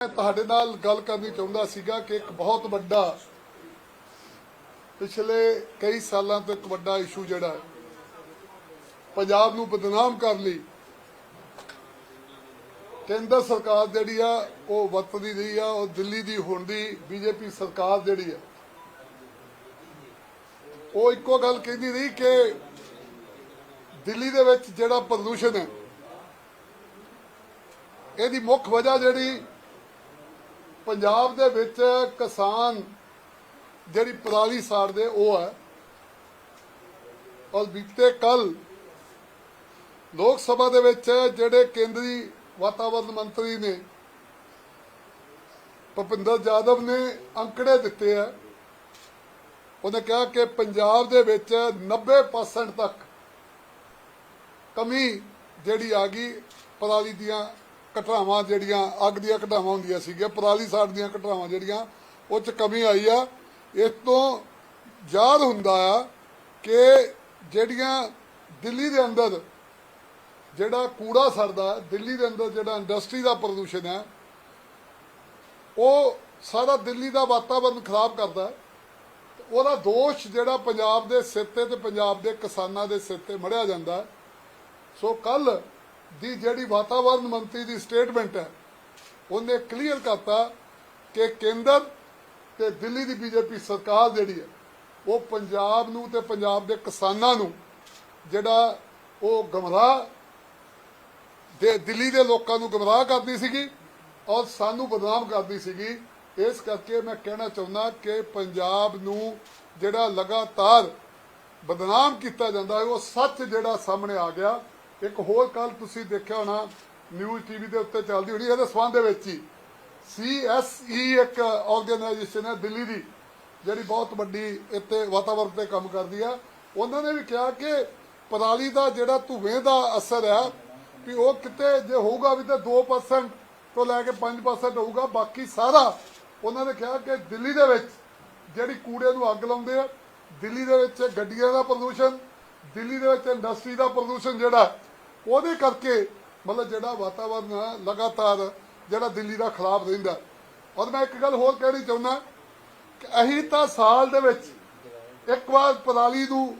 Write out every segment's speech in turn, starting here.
ਮੈਂ ਤੁਹਾਡੇ ਨਾਲ ਗੱਲ ਕਰਨੀ ਚਾਹੁੰਦਾ ਸੀਗਾ ਕਿ ਇੱਕ ਬਹੁਤ ਵੱਡਾ ਪਿਛਲੇ ਕਈ ਸਾਲਾਂ ਤੋਂ ਇੱਕ ਵੱਡਾ ਇਸ਼ੂ ਜਿਹੜਾ ਹੈ, ਪੰਜਾਬ ਨੂੰ ਬਦਨਾਮ ਕਰਨ ਲਈ ਕੇਂਦਰ ਸਰਕਾਰ ਜਿਹੜੀ ਆ ਉਹ ਵਰਤਦੀ ਰਹੀ ਆ ਉਹ ਦਿੱਲੀ ਦੀ ਹੁਣ ਦੀ ਬੀਜੇਪੀ ਸਰਕਾਰ ਜਿਹੜੀ ਆ। ਉਹ ਇੱਕੋ ਗੱਲ ਕਹਿੰਦੀ ਰਹੀ ਕਿ ਦਿੱਲੀ ਦੇ ਵਿੱਚ ਜਿਹੜਾ ਪ੍ਰਦੂਸ਼ਣ ਹੈ ਇਹਦੀ ਮੁੱਖ ਵਜ੍ਹਾ ਜਿਹੜੀ ਪੰਜਾਬ ਦੇ ਵਿੱਚ ਕਿਸਾਨ ਜਿਹੜੀ ਪਰਾਲੀ ਸਾੜਦੇ, ਉਹ ਹੈ। ਔਰ ਬੀਤੇ ਕੱਲ ਲੋਕ ਸਭਾ ਦੇ ਵਿੱਚ ਜਿਹੜੇ ਕੇਂਦਰੀ ਵਾਤਾਵਰਣ ਮੰਤਰੀ ਨੇ, ਭੁਪਿੰਦਰ ਜਾਦਵ ਨੇ ਅੰਕੜੇ ਦਿੱਤੇ ਆ। ਉਹਨੇ ਕਿਹਾ ਕਿ ਪੰਜਾਬ ਦੇ ਵਿੱਚ 90% ਤੱਕ ਕਮੀ ਜਿਹੜੀ ਆ ਗਈ ਪਰਾਲੀ ਦੀਆਂ ਘਟਨਾਵਾਂ ਜਿਹੜੀਆਂ, ਅੱਗ ਦੀਆਂ ਘਟਨਾਵਾਂ ਹੁੰਦੀਆਂ ਸੀਗੀਆਂ, ਪਰਾਲੀ ਸਾੜ ਦੀਆਂ ਘਟਨਾਵਾਂ ਜਿਹੜੀਆਂ, ਉਹ ਚ ਕਮੀ ਆਈ ਆ। ਇਸ ਤੋਂ ਯਾਦ ਹੁੰਦਾ ਆ ਕਿ ਜਿਹੜੀਆਂ ਦਿੱਲੀ ਦੇ ਅੰਦਰ ਜਿਹੜਾ ਕੂੜਾ ਸਰਦਾ, ਦਿੱਲੀ ਦੇ ਅੰਦਰ ਜਿਹੜਾ ਇੰਡਸਟਰੀ ਦਾ ਪ੍ਰਦੂਸ਼ਣ ਹੈ ਉਹ ਸਾਰਾ ਦਿੱਲੀ ਦਾ ਵਾਤਾਵਰਨ ਖਰਾਬ ਕਰਦਾ ਉਹਦਾ ਦੋਸ਼ ਜਿਹੜਾ ਪੰਜਾਬ ਦੇ ਸਿਰ ਤੇ ਤੇ ਪੰਜਾਬ ਦੇ ਕਿਸਾਨਾਂ ਦੇ ਸਿਰ ਤੇ ਮੜਿਆ ਜਾਂਦਾ ਸੋ ਕੱਲ ਦੀ ਜਿਹੜੀ ਵਾਤਾਵਰਣ ਮੰਤਰੀ ਦੀ ਸਟੇਟਮੈਂਟ ਹੈ, ਉਹਨੇ ਕਲੀਅਰ ਕਰਤਾ ਕਿ ਕੇਂਦਰ ਤੇ ਦਿੱਲੀ ਦੀ ਬੀਜੇਪੀ ਸਰਕਾਰ ਜਿਹੜੀ ਹੈ, ਉਹ ਪੰਜਾਬ ਨੂੰ ਤੇ ਪੰਜਾਬ ਦੇ ਕਿਸਾਨਾਂ ਨੂੰ ਜਿਹੜਾ ਉਹ ਗਮਰਾਹ ਦੇ ਦਿੱਲੀ ਦੇ ਲੋਕਾਂ ਨੂੰ ਗਮਰਾਹ ਕਰਦੀ ਸੀਗੀ ਔਰ ਸਾਨੂੰ ਬਦਨਾਮ ਕਰਦੀ ਸੀਗੀ। ਇਸ ਕਰਕੇ ਮੈਂ ਕਹਿਣਾ ਚਾਹੁੰਦਾ ਕਿ ਪੰਜਾਬ ਨੂੰ ਜਿਹੜਾ ਲਗਾਤਾਰ ਬਦਨਾਮ ਕੀਤਾ ਜਾਂਦਾ ਹੈ, ਉਹ ਸੱਚ ਜਿਹੜਾ ਸਾਹਮਣੇ ਆ ਗਿਆ। ਇੱਕ ਹੋਰ ਕੱਲ ਤੁਸੀਂ ਦੇਖਿਆ ਹੋਣਾ ਨਿਊਜ਼ ਟੀਵੀ ਦੇ ਉੱਤੇ ਚੱਲਦੀ ਹੋਣੀ, ਇਹਦੇ ਸਬੰਧ ਦੇ ਵਿੱਚ ਹੀ। ਸੀਐਸਈ ਇੱਕ ਆਰਗੇਨਾਈਜੇਸ਼ਨ ਹੈ ਦਿੱਲੀ ਦੀ, ਜਿਹੜੀ ਬਹੁਤ ਵੱਡੀ ਇੱਥੇ ਵਾਤਾਵਰਣ ਤੇ ਕੰਮ ਕਰਦੀ ਆ। ਉਹਨਾਂ ਨੇ ਵੀ ਕਿਹਾ ਕਿ ਪਰਾਲੀ ਦਾ ਜਿਹੜਾ ਧੂਏ ਦਾ ਅਸਰ ਹੈ ਵੀ ਉਹ ਕਿਤੇ ਜੇ ਹੋਊਗਾ ਵੀ ਤਾਂ 2% ਤੋਂ ਲੈ ਕੇ 5% ਹੋਊਗਾ, ਬਾਕੀ ਸਾਰਾ ਉਹਨਾਂ ਨੇ ਕਿਹਾ ਕਿ ਦਿੱਲੀ ਦੇ ਵਿੱਚ ਜਿਹੜੀ ਕੂੜੇ ਨੂੰ ਅੱਗ ਲਾਉਂਦੇ ਆ, ਦਿੱਲੀ ਦੇ ਵਿੱਚ ਗੱਡੀਆਂ ਦਾ ਪ੍ਰਦੂਸ਼ਣ ਦਿੱਲੀ ਦੇ ਵਿੱਚ ਇੰਡਸਟਰੀ ਦਾ ਪ੍ਰਦੂਸ਼ਣ ਜਿਹੜਾ, ਉਹਦੇ ਕਰਕੇ ਮਤਲਬ ਜਿਹੜਾ ਵਾਤਾਵਰਨ ਹੈ ਲਗਾਤਾਰ ਜਿਹੜਾ ਦਿੱਲੀ ਦਾ ਖਰਾਬ ਰਹਿੰਦਾ। ਔਰ ਮੈਂ ਇੱਕ ਗੱਲ ਹੋਰ ਕਹਿਣੀ ਚਾਹੁੰਦਾ ਕਿ ਅਸੀਂ ਤਾਂ ਸਾਲ ਦੇ ਵਿੱਚ ਇੱਕ ਵਾਰ ਪਰਾਲੀ ਨੂੰ,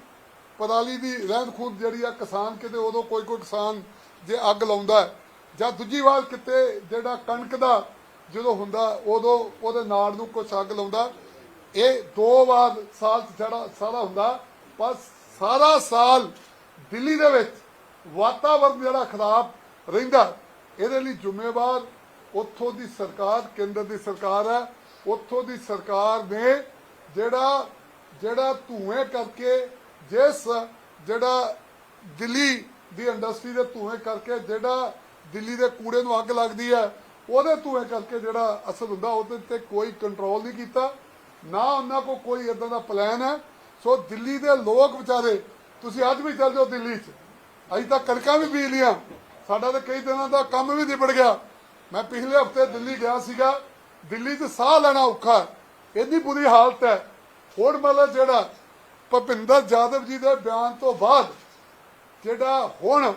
ਪਰਾਲੀ ਦੀ ਰਹਿੰਦ ਖੂੰਦ ਜਿਹੜੀ ਆ, ਕਿਸਾਨ ਕਿਤੇ ਉਦੋਂ ਕੋਈ ਕੋਈ ਕਿਸਾਨ ਜੇ ਅੱਗ ਲਾਉਂਦਾ ਜਾਂ ਦੂਜੀ ਵਾਰ ਕਿਤੇ ਜਿਹੜਾ ਕਣਕ ਦਾ ਜਦੋਂ ਹੁੰਦਾ, ਉਦੋਂ ਉਹਦੇ ਨਾੜ ਨੂੰ ਕੁਛ ਅੱਗ ਲਾਉਂਦਾ। ਇਹ ਦੋ ਵਾਰ ਸਾਲ 'ਚ ਜਿਹੜਾ ਸਾਰਾ ਹੁੰਦਾ, ਪਰ ਸਾਰਾ ਸਾਲ ਦਿੱਲੀ ਦੇ ਵਿੱਚ ਵਾਤਾਵਰਨ ਜਿਹੜਾ ਖਰਾਬ ਰਹਿੰਦਾ, ਇਹਦੇ ਲਈ ਜ਼ਿੰਮੇਵਾਰ ਉੱਥੋਂ ਦੀ ਸਰਕਾਰ, ਕੇਂਦਰ ਦੀ ਸਰਕਾਰ ਹੈ। ਉੱਥੋਂ ਦੀ ਸਰਕਾਰ ਨੇ ਜਿਹੜਾ ਜਿਹੜਾ ਧੂਏ ਕਰਕੇ ਜਿਸ ਜਿਹੜਾ ਦਿੱਲੀ ਦੀ ਇੰਡਸਟਰੀ ਦੇ ਧੂਏ ਕਰਕੇ ਜਿਹੜਾ ਦਿੱਲੀ ਦੇ ਕੂੜੇ ਨੂੰ ਅੱਗ ਲੱਗਦੀ ਹੈ, ਉਹਦੇ ਧੂਏ ਕਰਕੇ ਜਿਹੜਾ ਅਸਰ ਹੁੰਦਾ, ਉਹਦੇ ਤੇ ਕੋਈ ਕੰਟਰੋਲ ਨਹੀਂ ਕੀਤਾ। ਨਾ ਉਹਨਾਂ ਕੋ ਕੋਈ ਇਦਾਂ ਦਾ ਪਲਾਨ ਹੈ। ਸੋ ਦਿੱਲੀ ਦੇ ਲੋਕ ਵਿਚਾਰੇ, ਤੁਸੀਂ ਅੱਜ ਵੀ ਚੱਲ ਜਾਓ ਦਿੱਲੀ 'ਚ। ਅੱਜ ਤਾਂ ਕਣਕਾਂ ਵੀ ਬੀਜ ਲੀਆਂ ਸਾਡਾ ਤਾਂ ਕਈ ਦਿਨਾਂ ਦਾ ਕੰਮ ਵੀ ਨਿਬੜ ਗਿਆ। ਮੈਂ ਪਿਛਲੇ ਹਫ਼ਤੇ ਦਿੱਲੀ ਗਿਆ ਸੀਗਾ। ਦਿੱਲੀ 'ਚ ਸਾਹ ਲੈਣਾ ਔਖਾ ਹੈ। ਇੰਨੀ ਬੁਰੀ ਹਾਲਤ ਹੈ। ਹੁਣ ਮਤਲਬ ਜਿਹੜਾ ਭਪਿੰਦਰ ਜਾਦਵ ਜੀ ਦੇ ਬਿਆਨ ਤੋਂ ਬਾਅਦ ਜਿਹੜਾ ਹੁਣ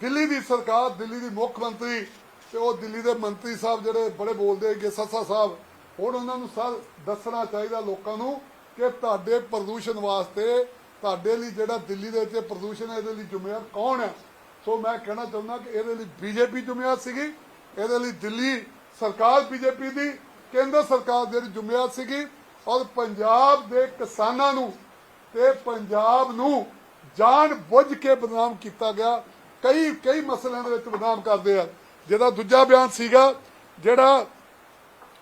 ਦਿੱਲੀ ਦੀ ਸਰਕਾਰ, ਦਿੱਲੀ ਦੀ ਮੁੱਖ ਮੰਤਰੀ ਤੇ ਉਹ ਦਿੱਲੀ ਦੇ ਮੰਤਰੀ ਸਾਹਿਬ ਜਿਹੜੇ ਬੜੇ ਬੋਲਦੇ ਹੈਗੇ, ਸੱਸਾ ਸਾਹਿਬ, ਹੁਣ ਉਹਨਾਂ ਨੂੰ ਸਰ ਦੱਸਣਾ ਚਾਹੀਦਾ ਲੋਕਾਂ ਨੂੰ ਕਿ ਤੁਹਾਡੇ ਪ੍ਰਦੂਸ਼ਣ ਵਾਸਤੇ ਤੁਹਾਡੇ ਲਈ ਜਿਹੜਾ ਦਿੱਲੀ ਦੇ ਵਿੱਚ ਪ੍ਰਦੂਸ਼ਣ ਹੈ, ਇਹਦੇ ਲਈ ਜ਼ਿੰਮੇਵਾਰ ਕੌਣ ਹੈ? ਸੋ ਮੈਂ ਕਹਿਣਾ ਚਾਹੁੰਦਾ ਕਿ ਇਹਦੇ ਲਈ ਬੀਜੇਪੀ ਜ਼ਿੰਮੇਵਾਰ ਸੀਗੀ, ਇਹਦੇ ਲਈ ਦਿੱਲੀ ਸਰਕਾਰ ਬੀਜੇਪੀ ਦੀ, ਕੇਂਦਰ ਸਰਕਾਰ ਦੀ ਜ਼ਿੰਮੇਵਾਰ ਸੀਗੀ ਔਰ ਪੰਜਾਬ ਦੇ ਕਿਸਾਨਾਂ ਨੂੰ ਤੇ ਪੰਜਾਬ ਨੂੰ ਜਾਣ ਬੁੱਝ ਕੇ ਬਦਨਾਮ ਕੀਤਾ ਗਿਆ। ਕਈ ਕਈ ਮਸਲਿਆਂ ਦੇ ਵਿੱਚ ਬਦਨਾਮ ਕਰਦੇ ਆ। ਜਿਹਦਾ ਦੂਜਾ ਬਿਆਨ ਸੀਗਾ, ਜਿਹੜਾ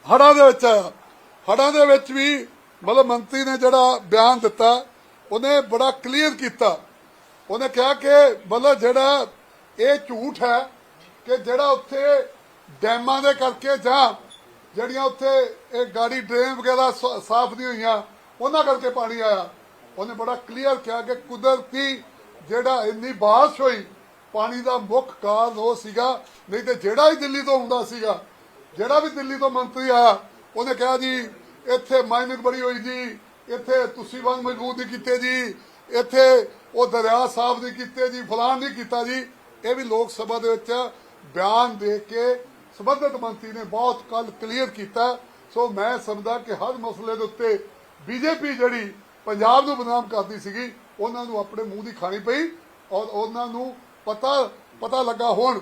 ਹੜਾਂ ਦੇ ਵਿੱਚ ਆਇਆ। ਹੜਾਂ ਦੇ ਵਿੱਚ ਵੀ ਮਤਲਬ ਮੰਤਰੀ ਨੇ ਜਿਹੜਾ ਬਿਆਨ ਦਿੱਤਾ, ਉਹਨੇ ਬੜਾ ਕਲੀਅਰ ਕੀਤਾ। ਉਹਨੇ ਕਿਹਾ ਕਿ ਮਤਲਬ ਜਿਹੜਾ ਇਹ ਝੂਠ ਹੈ ਕਿ ਜਿਹੜਾ ਉੱਥੇ ਡੈਮਾਂ ਦੇ ਕਰਕੇ ਜਾਂ ਜਿਹੜੀਆਂ ਉੱਥੇ ਇਹ ਗਾੜੀ ਡਰੇਨ ਵਗੈਰਾ ਸਾਫ਼ ਨਹੀਂ ਹੋਈਆਂ, ਉਹਨਾਂ ਕਰਕੇ ਪਾਣੀ ਆਇਆ। ਉਹਨੇ ਬੜਾ ਕਲੀਅਰ ਕਿਹਾ ਕਿ ਕੁਦਰਤੀ ਜਿਹੜਾ ਇੰਨੀ ਬਾਰਿਸ਼ ਹੋਈ, ਪਾਣੀ ਦਾ ਮੁੱਖ ਕਾਰਨ ਉਹ ਸੀਗਾ, ਨਹੀਂ ਤੇ ਜਿਹੜਾ ਹੀ ਦਿੱਲੀ ਤੋਂ ਹੁੰਦਾ ਸੀਗਾ, ਜਿਹੜਾ ਵੀ ਦਿੱਲੀ ਤੋਂ ਮੰਤਰੀ ਆਇਆ, ਉਹਨੇ ਕਿਹਾ ਜੀ ਇੱਥੇ ਮਾਈਨਿੰਗ ਬੜੀ ਹੋਈ ਜੀ, ਇੱਥੇ ਤੁਸੀਂ ਬੰਦ ਮਜ਼ਬੂਤ ਨਹੀਂ ਕੀਤੇ ਜੀ, ਇੱਥੇ ਉਹ ਦਰਿਆ ਸਾਫ਼ ਨਹੀਂ ਕੀਤੇ ਜੀ ਫਲਾਨ ਨਹੀਂ ਕੀਤਾ ਜੀ। ਇਹ ਵੀ ਲੋਕ ਸਭਾ ਦੇ ਵਿੱਚ ਬਿਆਨ ਦੇ ਕੇ ਸੰਬੰਧਿਤ ਮੰਤਰੀ ਨੇ ਬਹੁਤ ਕੱਲ ਕਲੀਅਰ ਕੀਤਾ। ਸੋ ਮੈਂ ਸਮਝਦਾ ਕਿ ਹਰ ਮਸਲੇ ਦੇ ਉੱਤੇ ਬੀਜੇਪੀ ਜਿਹੜੀ ਪੰਜਾਬ ਨੂੰ ਬਦਨਾਮ ਕਰਦੀ ਸੀਗੀ, ਉਹਨਾਂ ਨੂੰ ਆਪਣੇ ਮੂੰਹ ਦੀ ਖਾਣੀ ਪਈ ਔਰ ਉਹਨਾਂ ਨੂੰ ਪਤਾ ਪਤਾ ਲੱਗਾ ਹੁਣ।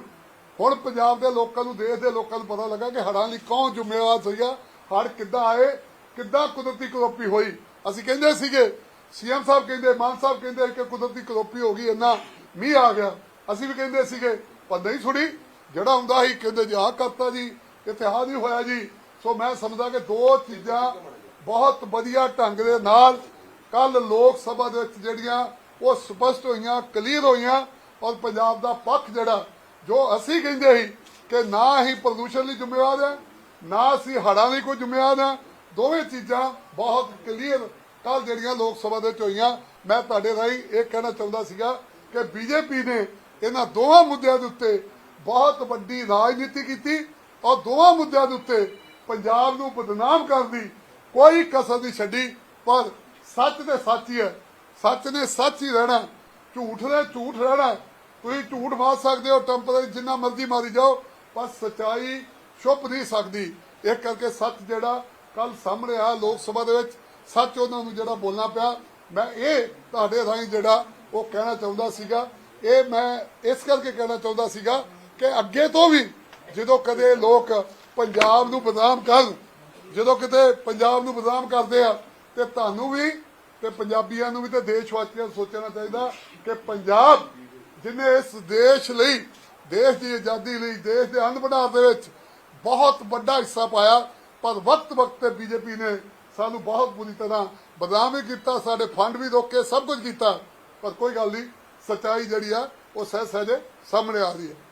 ਹੁਣ ਪੰਜਾਬ ਦੇ ਲੋਕਾਂ ਨੂੰ, ਦੇਸ਼ ਦੇ ਲੋਕਾਂ ਨੂੰ ਪਤਾ ਲੱਗਾ ਕਿ ਹੜਾਂ ਲਈ ਕੌਣ ਜ਼ਿੰਮੇਵਾਰ ਸੀਗਾ ਹੜ ਕਿੱਦਾਂ ਆਏ ਕਿੱਦਾਂ ਕੁਦਰਤੀ ਕਰੋਪੀ ਹੋਈ? ਅਸੀਂ ਕਹਿੰਦੇ ਸੀਗੇ, ਸੀਐਮ ਸਾਹਿਬ ਕਹਿੰਦੇ, ਮਾਨ ਸਾਹਿਬ ਕਹਿੰਦੇ ਕਿ ਕੁਦਰਤੀ ਕਰੋਪੀ ਹੋ ਗਈ, ਇੰਨਾ ਮੀਂਹ ਆ ਗਿਆ। ਅਸੀਂ ਵੀ ਕਹਿੰਦੇ ਸੀਗੇ, ਪਰ ਨਹੀਂ ਸੁਣੀ। ਜਿਹੜਾ ਹੁੰਦਾ ਸੀ, ਕਹਿੰਦੇ ਜੀ, ਆਹ ਕਰਤਾ ਜੀ ਇਤਿਹਾਸ ਨਹੀਂ ਹੋਇਆ ਜੀ। ਸੋ ਮੈਂ ਸਮਝਦਾ ਕਿ ਦੋ ਚੀਜ਼ਾਂ ਬਹੁਤ ਵਧੀਆ ਢੰਗ ਦੇ ਨਾਲ ਕੱਲ ਲੋਕ ਸਭਾ ਦੇ ਵਿੱਚ ਜਿਹੜੀਆਂ, ਉਹ ਸਪਸ਼ਟ ਹੋਈਆਂ, ਕਲੀਅਰ ਹੋਈਆਂ, ਔਰ ਪੰਜਾਬ ਦਾ ਪੱਖ ਜਿਹੜਾ, ਜੋ ਅਸੀਂ ਕਹਿੰਦੇ ਸੀ ਕਿ ਨਾ ਹੀ ਪ੍ਰਦੂਸ਼ਣ ਲਈ ਜ਼ਿੰਮੇਵਾਰ ਹੈ, ਨਾ ਅਸੀਂ ਹੜਾਂ ਲਈ ਕੋਈ ਜ਼ਿੰਮੇਵਾਰ ਹੈ ਦੋਵੇਂ ਚੀਜ਼ਾਂ ਬਹੁਤ ਕਲੀਅਰ ਕੱਲ ਜਿਹੜੀਆਂ ਲੋਕ ਸਭਾ ਦੇ ਵਿੱਚ ਹੋਈਆਂ। ਮੈਂ ਤੁਹਾਡੇ ਰਾਹੀਂ ਇਹ ਕਹਿਣਾ ਚਾਹੁੰਦਾ ਸੀਗਾ ਕਿ ਬੀਜੇਪੀ ਨੇ ਇਹਨਾਂ ਦੋਵਾਂ ਮੁੱਦਿਆਂ ਦੇ ਉੱਤੇ ਬਹੁਤ ਵੱਡੀ ਰਾਜਨੀਤੀ ਕੀਤੀ ਔਰ ਦੋਵਾਂ ਮੁੱਦਿਆਂ ਦੇ ਉੱਤੇ ਪੰਜਾਬ ਨੂੰ ਬਦਨਾਮ ਕਰਨ ਦੀ ਕੋਈ ਕਸਰ ਨਹੀਂ ਛੱਡੀ। ਪਰ ਸੱਚ ਤੇ ਸੱਚ ਹੀ ਹੈ। ਸੱਚ ਨੇ ਸੱਚ ਹੀ ਰਹਿਣਾ। ਝੂਠ ਨੇ ਝੂਠ ਰਹਿਣਾ। ਤੁਸੀਂ ਝੂਠ ਮਾਰ ਸਕਦੇ ਹੋ ਟੈਂਪਰੇਰੀ ਜਿੰਨਾ ਮਰਜ਼ੀ ਮਾਰੀ ਜਾਓ, ਪਰ ਸਚਾਈ ਛੁਪ ਨਹੀਂ ਸਕਦੀ। ਇਹ ਕਰਕੇ ਸੱਚ ਜਿਹੜਾ ਕੱਲ ਸਾਹਮਣੇ ਆ ਲੋਕ ਸਭਾ ਦੇ ਵਿੱਚ, ਸੱਚ ਉਹਨਾਂ ਨੂੰ ਜਿਹੜਾ ਬੋਲਣਾ ਪਿਆ। ਮੈਂ ਇਹ ਤੁਹਾਡੇ ਰਾਹੀਂ ਜਿਹੜਾ ਉਹ ਕਹਿਣਾ ਚਾਹੁੰਦਾ ਸੀਗਾ, ਇਹ ਮੈਂ ਇਸ ਕਰਕੇ ਕਹਿਣਾ ਚਾਹੁੰਦਾ ਸੀਗਾ ਕਿ ਅੱਗੇ ਤੋਂ ਵੀ ਜਦੋਂ ਕਦੇ ਲੋਕ ਪੰਜਾਬ ਨੂੰ ਬਦਨਾਮ ਕਰਨ, ਜਦੋਂ ਕਿਤੇ ਪੰਜਾਬ ਨੂੰ ਬਦਨਾਮ ਕਰਦੇ ਆ, ਤੇ ਤੁਹਾਨੂੰ ਵੀ ਤੇ ਪੰਜਾਬੀਆਂ ਨੂੰ ਵੀ ਤੇ ਦੇਸ਼ ਵਾਸੀਆਂ ਨੂੰ ਸੋਚਣਾ ਚਾਹੀਦਾ ਕਿ ਪੰਜਾਬ ਜਿਨੇ ਇਸ ਦੇਸ਼ ਲਈ, ਦੇਸ਼ ਦੀ ਆਜ਼ਾਦੀ ਲਈ, ਦੇਸ਼ ਦੇ ਅੰਨ ਭੰਡਾਰ ਦੇ ਵਿੱਚ ਬਹੁਤ ਵੱਡਾ ਹਿੱਸਾ ਪਾਇਆ ਪਰ ਵਕਤ ਵਕਤ ਤੇ ਬੀਜੇਪੀ ਨੇ ਸਾਨੂੰ ਬਹੁਤ ਬੁਰੀ ਤਰ੍ਹਾਂ ਬਦਨਾਮ ਵੀ ਕੀਤਾ, ਸਾਡੇ ਫੰਡ ਵੀ ਰੋਕੇ ਸਭ ਕੁਝ ਕੀਤਾ। ਪਰ ਕੋਈ ਗੱਲ ਨਹੀਂ, ਸੱਚਾਈ ਜਿਹੜੀ ਆ, ਉਹ ਸਹਿ ਸਹਿਜੇ ਸਾਹਮਣੇ ਆ ਰਹੀ ਹੈ।